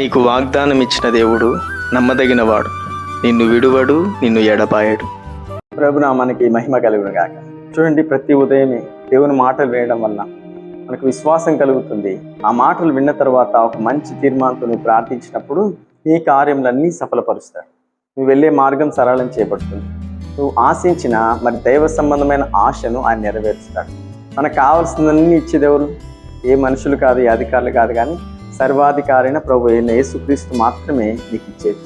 నీకు వాగ్దానం ఇచ్చిన దేవుడు నమ్మదగినవాడు. నిన్ను విడువడు నిన్ను ఎడపాయడు ప్రభునామానికి మహిమ కలుగును గాక చూడండి ప్రతి ఉదయమే దేవుని మాటలు వినడం వల్ల మనకు విశ్వాసం కలుగుతుంది. ఆ మాటలు విన్న తర్వాత ఒక మంచి తీర్మానంతో నువ్వు ప్రార్థించినప్పుడు నీ కార్యములన్నీ సఫలపరుస్తాడు నువ్వు వెళ్ళే మార్గం సరళం చేపడుతుంది. నువ్వు ఆశించిన మరి దైవ సంబంధమైన ఆశను ఆయన నెరవేరుస్తాడు. మనకు కావాల్సిందన్నీ ఇచ్చేదెవరు ఏ మనుషులు కాదు ఏ అధికారులు కాదు కానీ సర్వాధికారైన ప్రభు అయిన యేసుక్రీస్తు మాత్రమే నీకు ఇచ్చేది.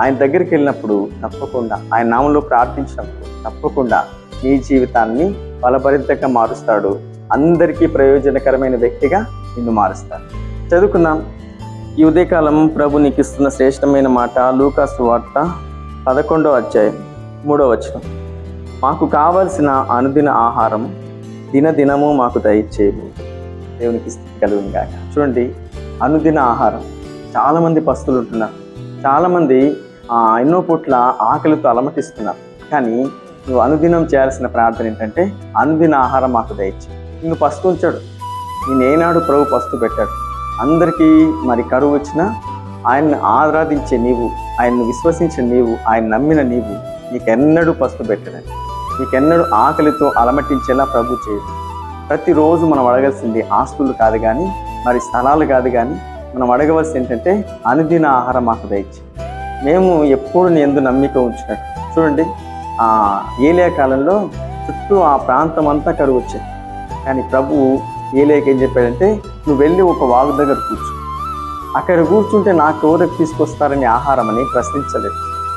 ఆయన దగ్గరికి వెళ్ళినప్పుడు తప్పకుండా ఆయన నామంలో ప్రార్థించినప్పుడు తప్పకుండా నీ జీవితాన్ని బలభరితంగా మారుస్తాడు. అందరికీ ప్రయోజనకరమైన వ్యక్తిగా నిన్ను మారుస్తాడు. చదువుకుందాం. ఈ ఉదయకాలం ప్రభు నీకు ఇస్తున్న శ్రేష్టమైన మాట లూకాసు వార్త పదకొండో అధ్యాయం మూడో వచనం. మాకు కావలసిన అనుదిన ఆహారం దినదినము మాకు దయచేయము దేవునికి స్థితి కలుగునిగాక చూడండి అనుదిన ఆహారం. చాలామంది పస్తులు ఉంటున్నారు. చాలామంది ఎన్నో పూట్ల ఆకలితో అలమటిస్తున్నారు. కానీ నువ్వు అనుదినం చేయాల్సిన ప్రార్థన ఏంటంటే అనుదిన ఆహారం మాకు దయచి నిన్ను పస్తు ఉంచాడు. నేను ఏనాడు ప్రభు పస్తు పెట్టాడు. అందరికీ మరి కరువు వచ్చినా ఆయన్ని ఆరాధించే నీవు ఆయన్ను విశ్వసించిన నీవు ఆయన నమ్మిన నీవు నీకెన్నడూ పస్తు పెట్టడని నీకెన్నడూ ఆకలితో అలమటించేలా ప్రభు చేయదు ప్రతిరోజు మనం అడగాల్సింది ఆస్తులు కాదు కానీ మరి స్థలాలు కాదు కానీ మనం అడగవలసి ఏంటంటే అనుదిన ఆహారం మాకు దయచి మేము ఎప్పుడు ఎందు నమ్మిక ఉంచినట్టు చూడండి ఆ ఏలియా కాలంలో చుట్టూ ఆ ప్రాంతం అంతా కరువు వచ్చేది కానీ ప్రభువు ఏలియాకి ఏం చెప్పాడంటే నువ్వు వెళ్ళి ఒక వాగు దగ్గర కూర్చు. అక్కడ కూర్చుంటే నాకు ఎవరికి తీసుకొస్తారని ఆహారం అని ప్రశ్నించలేదు.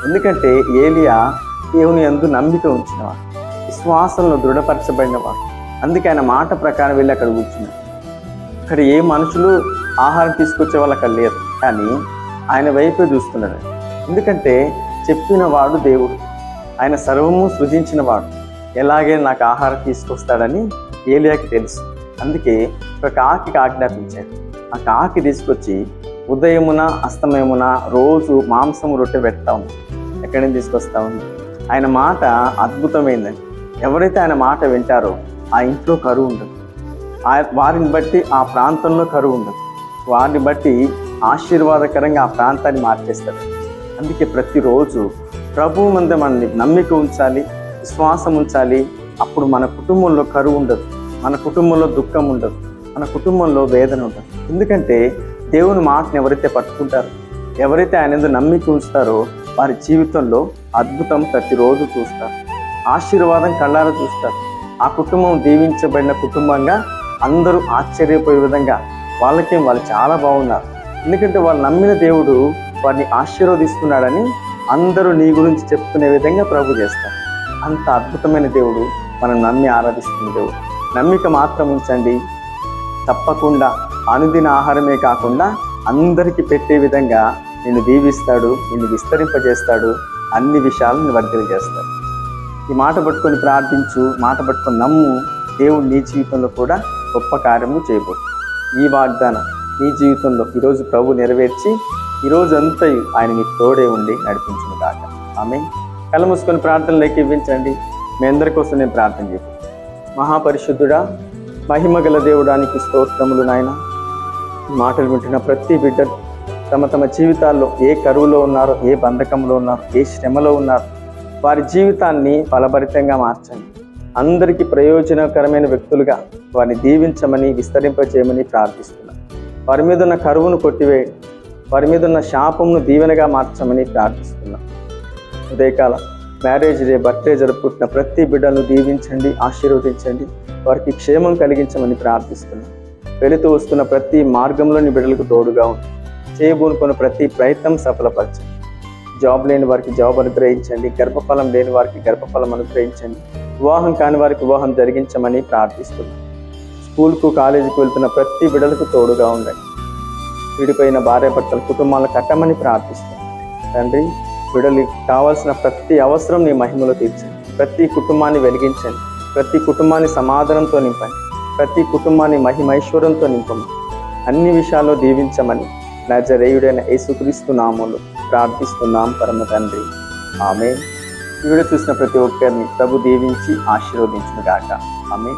ఎందుకంటే ఏలియా దేవుని ఎందు నమ్మిక ఉంచినవాడు. విశ్వాసంలో దృఢపరచబడినవాడు. అందుకే ఆయన మాట ప్రకారం వెళ్ళి అక్కడ కూర్చున్నాడు. అక్కడ ఏ మనుషులు ఆహారం తీసుకొచ్చే వాళ్ళక లేరు. కానీ ఆయన వైపే చూస్తున్నాడు. ఎందుకంటే చెప్పిన వాడు దేవుడు. ఆయన సర్వము సృజించిన వాడు. ఎలాగే నాకు ఆహారం తీసుకొస్తాడని ఏలియాకి తెలుసు. అందుకే ఒక కాకి ఆజ్ఞాపించాడు. ఆ కాకి తీసుకొచ్చి ఉదయమున అస్తమయమున రోజు మాంసము రొట్టె పెడతా ఉంది. ఎక్కడి నుంచి తీసుకొస్తా ఉంది? ఆయన మాట అద్భుతమైందండి. ఎవరైతే ఆయన మాట వింటారో ఆ ఇంట్లో కరువు ఉండదు వారిని బట్టి ఆ ప్రాంతంలో కరువు ఉండదు. వారిని బట్టి ఆశీర్వాదకరంగా ఆ ప్రాంతాన్ని మార్చేస్తారు. అందుకే ప్రతిరోజు ప్రభు మంద మనల్ని నమ్మిక ఉంచాలి విశ్వాసం ఉంచాలి. అప్పుడు మన కుటుంబంలో కరువు ఉండదు మన కుటుంబంలో దుఃఖం ఉండదు మన కుటుంబంలో వేదన ఉండదు. ఎందుకంటే దేవుని మాటను ఎవరైతే పట్టుకుంటారో ఎవరైతే ఆయన నమ్మిక ఉంచుతారో వారి జీవితంలో అద్భుతం ప్రతిరోజు చూస్తారు. ఆశీర్వాదం కళ్ళారా చూస్తారు. ఆ కుటుంబం దీవించబడిన కుటుంబంగా అందరూ ఆశ్చర్యపోయే విధంగా వాళ్ళకి వాళ్ళు చాలా బాగున్నారు. ఎందుకంటే వాళ్ళు నమ్మిన దేవుడు వారిని ఆశీర్వదిస్తున్నాడని అందరూ నీ గురించి చెప్పుకునే విధంగా ప్రభు చేస్తారు. అంత అద్భుతమైన దేవుడు మనం నమ్మి ఆరాధిస్తున్న దేవుడు. నమ్మిక మాత్రం ఉంచండి. తప్పకుండా అనుదిన ఆహారమే కాకుండా అందరికీ పెట్టే విధంగా నిన్ను దీవిస్తాడు నిన్ను విస్తరింపజేస్తాడు అన్ని విషయాలను వర్ధలు చేస్తాడు. ఈ మాట పట్టుకొని ప్రార్థించు మాట పట్టుకొని నమ్ము దేవుడు నీ జీవితంలో కూడా గొప్ప కార్యము చేయబోతు ఈ వాగ్దానం నీ జీవితంలో ఈరోజు ప్రభు నెరవేర్చి ఈరోజు అంతయు ఆయన మీకు తోడే ఉండి నడిపించిన కాక ఆమె కళ్ళ మూసుకొని ప్రార్థనలోకి ఇవ్వించండి. మీ అందరి కోసం నేను ప్రార్థన చేస్తాను మహాపరిశుద్ధుడా మహిమ గల దేవుడానికి స్తోత్రములు నాయన. మాటలు వింటున్న ప్రతి బిడ్డ తమ తమ జీవితాల్లో ఏ కరువులో ఉన్నారో ఏ బంధకంలో ఉన్నారో ఏ శ్రమలో ఉన్నారో వారి జీవితాన్ని ఫలభరితంగా మార్చండి. అందరికీ ప్రయోజనకరమైన వ్యక్తులుగా వారిని దీవించమని విస్తరింపజేయమని ప్రార్థిస్తున్నాను వారి మీద ఉన్న కరువును కొట్టివేయండి. వారి మీద ఉన్న శాపమును దీవెనగా మార్చమని ప్రార్థిస్తున్నాం. ఉదయకాల మ్యారేజ్ డే బర్త్డే జరుపుకుంటున్న ప్రతి బిడ్డను దీవించండి ఆశీర్వదించండి. వారికి క్షేమం కలిగించమని ప్రార్థిస్తున్నాం. వెళుతూ వస్తున్న ప్రతి మార్గంలోని బిడ్డలకు తోడుగా ఉంది చేయబోనుకున్న ప్రతి ప్రయత్నం సఫలపరచండి. జాబ్ లేని వారికి జాబ్ అనుగ్రహించండి. గర్భఫలం లేని వారికి గర్భఫలం అనుగ్రహించండి. వివాహం కాని వారికి వివాహం జరిగించమని ప్రార్థిస్తున్నాను స్కూల్కు కాలేజీకి వెళ్తున్న ప్రతి బిడలకు తోడుగా ఉండండి. విడిపోయిన భార్యాభర్తల కుటుంబాలను కట్టమని ప్రార్థిస్తున్నాను తండ్రి బిడ్డలకి కావాల్సిన ప్రతి అవసరం నీ మహిమలో తీర్చండి. ప్రతి కుటుంబాన్ని వెలిగించండి. ప్రతి కుటుంబాన్ని సమాధానంతో నింపండి. ప్రతి కుటుంబాన్ని మహిమైశ్వరంతో నింపండి. అన్ని విషయాల్లో దీవించమని నజరేయుడైన యేసుక్రీస్తు నామంలో ప్రార్థిస్తున్నాం పరమ తండ్రి. ఆమె వీడియో చూసిన ప్రతి ఒక్కరిని ప్రభు దీవించి ఆశీర్వదించిన గాక ఆమె